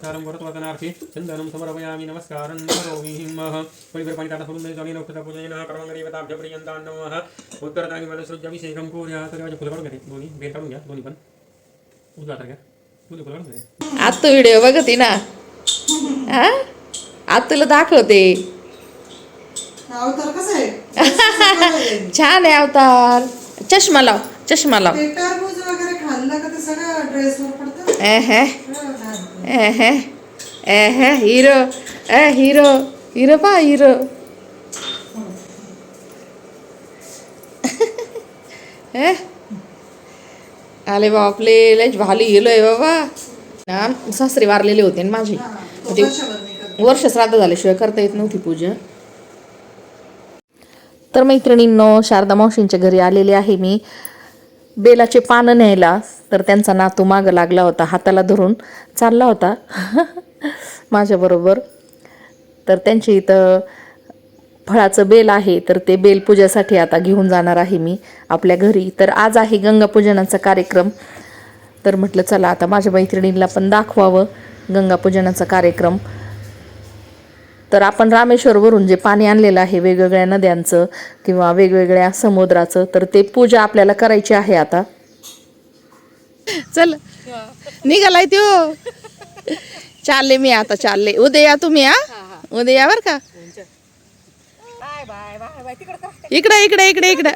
नमस्कारं भरतवदनार्थे चन्दनं समर्पयामि नमस्कारं करोमि हिमः परिवर्पाणि ताटा सोडून द्यायचं नमः उत्तरदानि मलसृज्य अभिषेकं कुर्या तर माझे फुलं काढून घ्या दोन्ही बेर काढून घ्या दोन्ही पण उजवा तर घ्या दोन्ही फुलं काढून घ्या व्हिडिओ बघते ना हा तुला दाखवते अवतार छान आहे अवतार चष्मा लाव चष्मा लाव ड्रेसवर पडतं एहे सगळं हिरो ए हिरो हिरो पा हिरो ए आले बापले लय भाली आहे बाबा ना सासरे वारलेले होते ना माझे म्हणजे वर्ष श्राद्ध झाल्याशिवाय करता येत नव्हती पूजा तर मैत्रिणींनो शारदा मावशींच्या घरी आलेले आहे मी बेलाचे पानं न्यायला तर त्यांचा नातू मागं लागला होता हाताला धरून चालला होता. माझ्याबरोबर तर त्यांच्या इथं फळाचं बेल आहे तर ते बेल पूजेसाठी आता घेऊन जाणार आहे मी आपल्या घरी. तर आज आहे गंगापूजनाचा कार्यक्रम. तर म्हटलं चला आता माझ्या मैत्रिणींना पण दाखवावं गंगापूजनाचा कार्यक्रम. तर आपण रामेश्वरवरून जे पाणी आणलेलं आहे वेगवेगळ्या नद्यांचं किंवा वेगवेगळ्या समुद्राचं तर ते पूजा आपल्याला करायची आहे आता. चल. निघालाय त्यो. चालले मी आता चालले. उद्या या तुम्ही हा? उद्या या बर का? इकडे इकडे इकडे इकडे.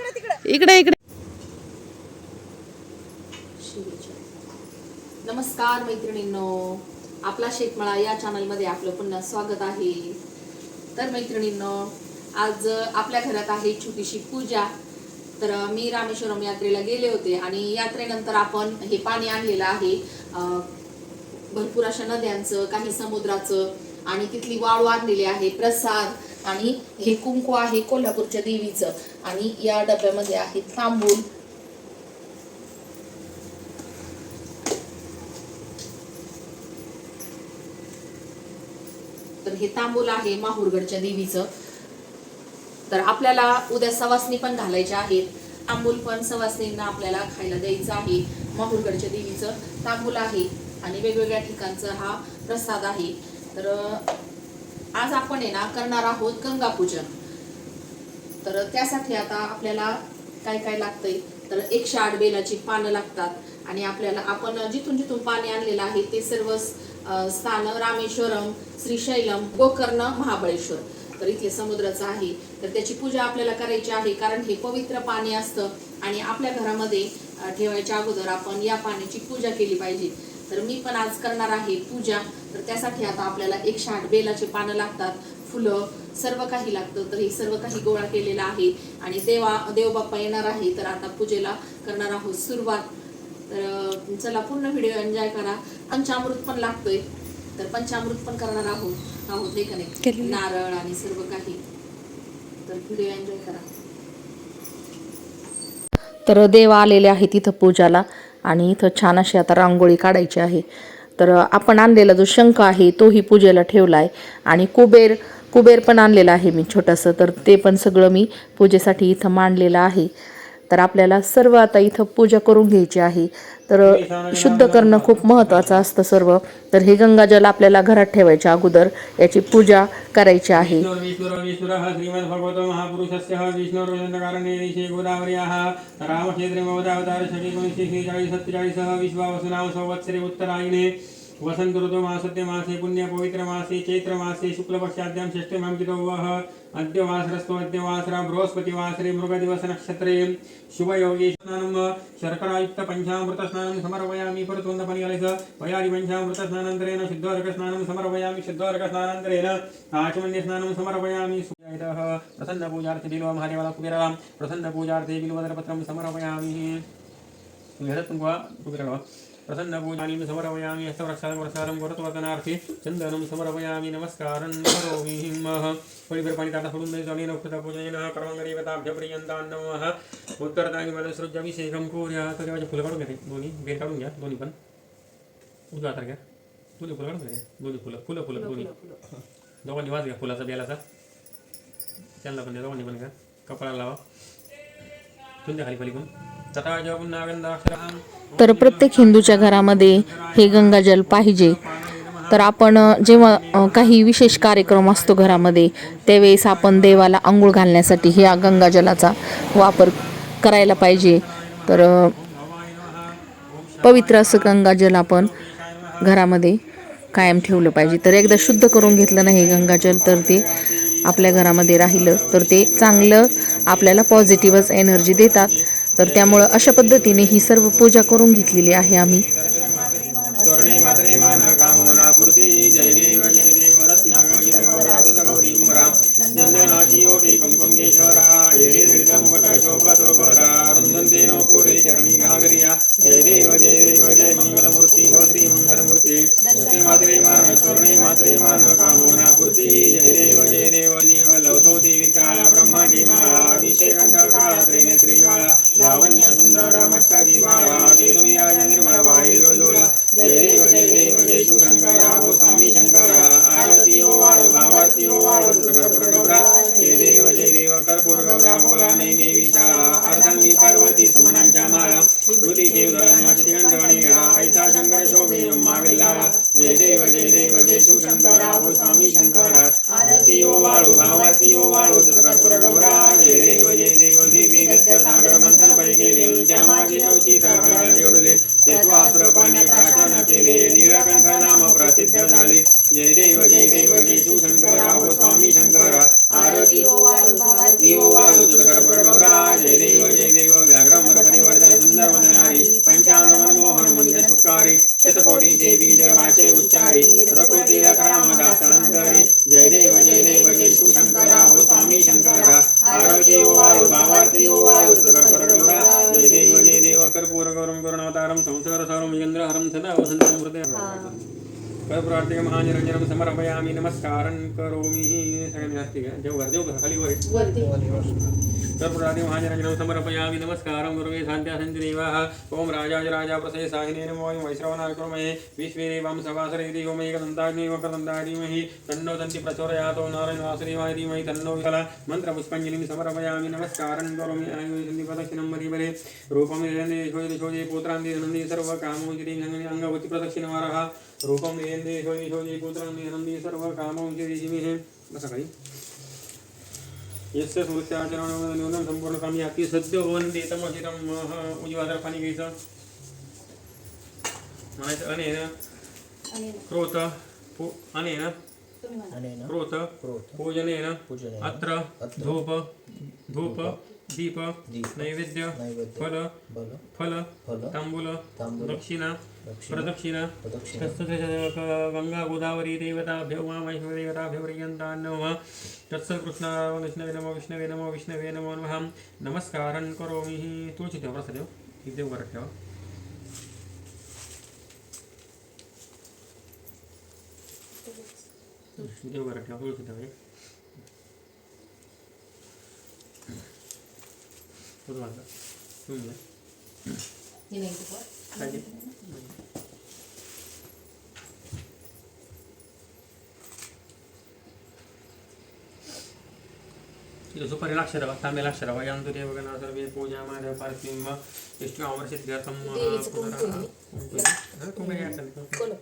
इकडे इकडे. नमस्कार मैत्रिणींनो. आपला शेतमळा या चॅनलमध्ये आपलं पुन्हा स्वागत आहे. तर मैत्रिणींनो आज आपल्या घरात आहे छोटीशी पूजा. तर मी रामेश्वरम यात्रेला गेले होते आणि यात्रेनंतर आपण हे पाणी आणलेलं आहे. भरपूर अशा नद्यांचं काही समुद्राचं आणि तिथली वाळू आणलेली आहे प्रसाद आणि हे कुंकू आहे कोल्हापूरच्या देवीचं. आणि या डब्यामध्ये आहे तांबूल तर हे तांबूल आहे माहूरगडच्या देवीचं. तर आपल्याला उद्या सवासणी पण घालायच्या आहेत. तांबूल पण सवासणींना आपल्याला खायला द्यायचं आहे. माहूरगडच्या देवीचं तांबूल आहे आणि वेगवेगळ्या ठिकाणचा हा प्रसाद आहे. तर आज आपण आहे ना करणार आहोत गंगापूजन. तर त्यासाठी आता आपल्याला काय काय लागतंय? तर एकशे आठ बेलाची पानं लागतात आणि आपल्याला आपण जिथून जिथून पाणी आणलेलं आहे ते सर्व स्थान रामेश्वरम श्रीशैलम गोकर्ण महाबळेश्वर. तर इथे समुद्राचं आहे. तर त्याची पूजा आपल्याला करायची आहे कारण हे पवित्र पाणी असतं आणि आपल्या घरामध्ये ठेवायच्या अगोदर आपण या पाण्याची पूजा केली पाहिजे. तर मी पण आज करणार आहे पूजा. तर त्यासाठी आता आपल्याला एकशे आठ बेलाचे पानं लागतात फुलं सर्व काही लागतं. तर हे सर्व काही गोळा केलेलं आहे. आणि देवा देवबाप्पा येणार आहे तर आता पूजेला करणार आहोत सुरुवात. तर चला पूर्ण व्हिडिओ एन्जॉय करा. पंचामृत पण लागतोय. तर पंचामृत पण करणार आहोत. आहोत हे का नाही? नारळ आणि सर्व काही. तर व्हिडिओ एन्जॉय करा. तर देव आलेले आहे तिथं पूजाला आणि इथं छान अशी आता रांगोळी काढायची आहे. तर आपण आणलेला जो शंख आहे तोही पूजेला ठेवला आहे आणि कुबेर कुबेर पण आणलेला आहे मी छोटंसं. तर ते पण सगळं मी पूजेसाठी इथं मांडलेलं आहे. तर आपल्याला सर्व आता इथं पूजा करून घ्यायची आहे. तर शुद्ध करणं खूप महत्त्वाचं असतं सर्व. तर हे गंगाजल आपल्याला घरात ठेवायच्या अगोदर याची पूजा करायची आहे. विष्णुर्विष्णुरविष्णुरः श्रीमद्भगवतो महापुरुषस्य विष्णुर्विष्णुकारणे ऋषि गोदावर्याः। रामक्षेत्रे वसंत ऋतु मासत्य मासे पुण्य पवित्र मासे चैत्र मासे शुक्लपक्षाद्यां षष्ठीमां वः अद्य वासरस्तो अद्य वासरा बृहस्पति वासरे मृगदिवस नक्षत्रे। शुभयोगे स्नानं शर्करायुक्त पञ्चामृत स्नानं समर्पयामि। परतुन्दपनिकलश वयादि पञ्चामृत स्नानान्तरेण शुद्धोर्क स्नानं समर्पयामि। शुद्धोर्क स्नानान्तरेण आचमन्य स्नानं समर्पयामि। सुजायतः प्रसन्न पूजार्थे बिल्व महादेवाला कुबेराला प्रसन्न पूजार्थे बिल्वदरपत्रं समर्पयामि। घरात वा? प्रसन्न पूजानीं समर्पयामि हस्तप्रक्षालं प्रसादं गुरुत्वदनार्थी चन्दनं समर्पयामि नमस्कारं करोमि हिमः परिवर्पाणि ताटा सोडून द्यायचं आणि नवखता पूजन कर्मंगरीवताभ्य पर्यंतान् नमः। उत्तरदानी मलसृज्य अभिषेकं कुर्या तर फुलं काढून घ्या. दोन्ही बेर काढून घ्या दोन्ही पण। उजवा तर घ्या दोन्ही फुलं काढून घ्या. दोन्ही फुलं फुलं फुलं। दोन्ही दोघांनी वाज घ्या फुलाचा बेलाचा त्यांना पण द्या दोघांनी पण घ्या कपाळाला लावा। तुमच्या खाली पलीकडून तर प्रत्येक हिंदूच्या घरामध्ये हे गंगाजल पाहिजे. तर आपण जेव्हा काही विशेष कार्यक्रम असतो घरामध्ये त्यावेळेस आपण देवाला आंघोळ घालण्यासाठी ह्या गंगाजलाचा वापर करायला पाहिजे. तर पवित्र असं गंगाजल आपण घरामध्ये कायम ठेवलं पाहिजे. तर एकदा शुद्ध करून घेतलं नाही गंगाजल तर ते आपल्या घरामध्ये राहिलं तर ते चांगलं आपल्याला पॉझिटिव्हच एनर्जी देतात. तर त्यामुळं अशा पद्धतीने ही सर्व पूजा करून घेतलेली आहे आम्ही. कर्पूर गौरम करुणावतारम संसार सारम चंद्रहरम सदा वसंतम हृदय कर्पूरार्तिक महानिरंजनम समर्पयामि नमस्कारं करोमि। सगळ्यांनी हस्ती घ्या देवघर देवघर खाली वर तत्पुरादिमहाजनग्रौ समर्पयामि नमस्कार गुरवे शान्त्यासन्दिदेवाः ॐ राजाय राजा प्रसये साहिने नमो वैश्रवनाक्रमये विश्वेदेवां सभासरेति ओमैकदन्ताग्निमकदन्तादिमहि तन्नो दन्ति प्रचोरयातो नारायणवासुदेवाय धीमहि तन्नो नमस्कार मन्त्रपुष्पञ्जलिं समर्पयामि। नमस्कारं करोमि आयुषन्दिप्रदक्षिणं मरीवरे रूपं शोजे पुत्रान्ति धनन्दि बस भाई। यस्य न्यूनं अति उजवादर पाणी घ्यायचं म्हणायचं अनेन क्रोत पू अनेन। अनेन। क्रोत पूजनेन। पूजनेन। अत्र। अत्र। धूप। धूप। दीप। दीप। नैवेद्य। फल। फल। फल। तांबूल। दक्षिण। प्रदक्षिणा। गंगा गोदावरी देवताभ्यो वा वैष्णवदेवताभ्यो पर्यन्तान् नमः तत्सत् कृष्णा विष्णवे नमो विष्णवे नमो विष्णवे नमो नमः। नमस्कारं करोमि। तुळशी ठेवा प्रसाद ठेवा ही देवघरात ठेवा देवघरात ठेवा तुळशी ठेवा एक. जो सुपारी लाक्षर आहे तांबे लाक्षर आहे यांदो ते बघा नाजर वे पूजा मारे पार्किंग मा एस्टो आमर सिद्ध करतो मग कोण आहे कोण आहे कोण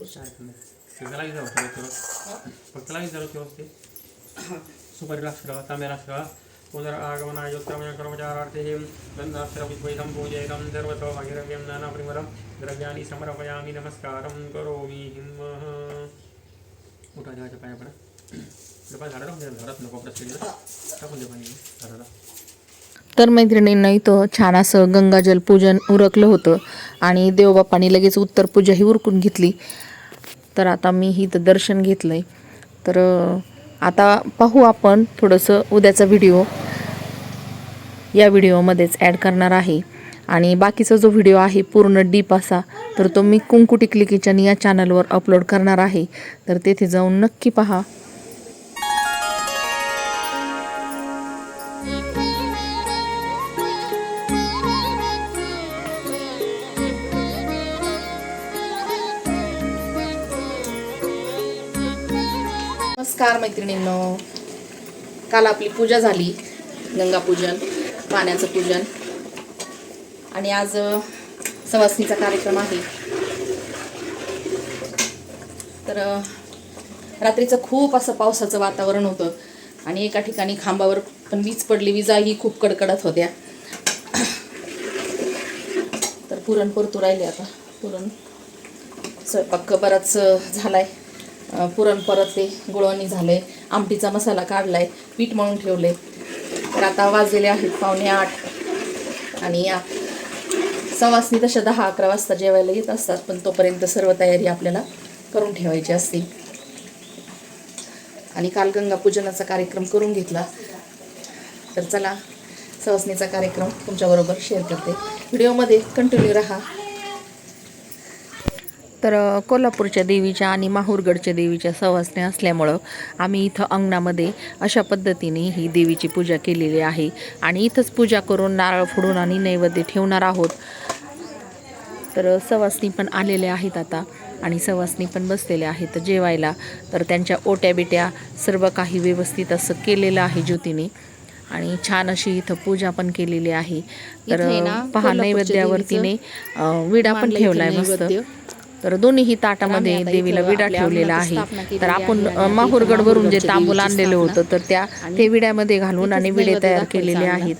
आहे सुपारी लाक्षर आहे तांबे लाक्षर आहे पुनर जाऊ किंवा पूजयितं सर्वतो नानापरिमलं द्रव्याणि समर्पयामि नमस्कारं करोमि पाया झाडा टाकून घरात नको टाकून दे पाणी. झाडाला. तर मैत्रिणींना इथं छान असं गंगाजल पूजन उरकलं होतं आणि देवबापांनी लगेच उत्तर पूजाही उरकून घेतली. तर आता मी इथं दर्शन घेतलं आहे तर आता पाहू आपण थोडंसं उद्याचा व्हिडिओ या व्हिडिओमध्येच ॲड करणार आहे. आणि बाकीचा जो व्हिडिओ आहे पूर्ण डीप असा तर तो मी कुंकू टिकली किचन या चॅनलवर अपलोड करणार आहे. तर तेथे जाऊन नक्की पहा. नमस्कार मैत्रिणींनो. काल आपली पूजा झाली गंगापूजन पाण्याचं पूजन. आणि आज अ, सवासणीचा कार्यक्रम आहे. तर रात्रीचं खूप असं पावसाचं वातावरण होतं आणि एका ठिकाणी खांबावर पण वीज पडली विजाही खूप कडकडत होत्या. तर पुरण परतू राहिले आता. पुरण स्वयंपाक बराच झाला आहे पुरण परत ते गुळवणी आहे आमटीचा मसाला काढला आहे पीठ म्हणून ठेवले. तर आता वाजलेले आहेत पावणे आठ. आणि या सवासनी तशा दहा अकरा वाजता जेवायला येत असतात पण तोपर्यंत सर्व तयारी आपल्याला करून ठेवायची असते. आणि काल गंगा पूजनाचा कार्यक्रम करून घेतला. तर चला सवासनीचा कार्यक्रम तुमच्याबरोबर शेअर करते. व्हिडिओमध्ये कंटिन्यू राहा. तर कोल्हापूरच्या देवीच्या आणि माहूरगडच्या देवीच्या सवासण्या असल्यामुळं आम्ही इथं अंगणामध्ये अशा पद्धतीने ही देवीची पूजा केलेली आहे. आणि इथंच पूजा करून नारळ फोडून आणि नैवेद्य ठेवणार आहोत. तर सवासनी पण आलेले आहेत आता आणि सवासनी पण बसलेल्या आहेत जेवायला. तर त्यांच्या ओट्या बिट्या सर्व काही व्यवस्थित असं केलेलं आहे ज्योतीने. आणि छान अशी इथं पूजा पण केलेली आहे. तर पहा कोल्हापूरच्या नैवेद्यावरतीने अं, विडा पण इथे ठेवलाय मस्त. तर दोन्हीही ताटामध्ये देवीला विडा ठेवलेला आहे. तर आपण माहूरगडवरून जे तांबूल आणलेलं होतं तर त्या ते विड्यामध्ये घालून आणि विडे तयार केलेले. आहेत.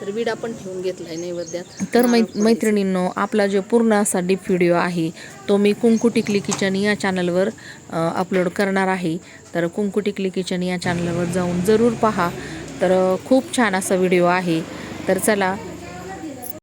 तर विडा पण ठेवून घेतलाय नैवेद्यात. तर मै. मैत्रिणींनो आपला जो पूर्ण असा डीप व्हिडिओ आहे तो मी कुंकू टिकली किचन या चॅनलवर अपलोड करणार आहे. तर कुंकू टिकली किचन या चॅनलवर जाऊन जरूर पहा. तर खूप छान असा व्हिडिओ आहे. तर चला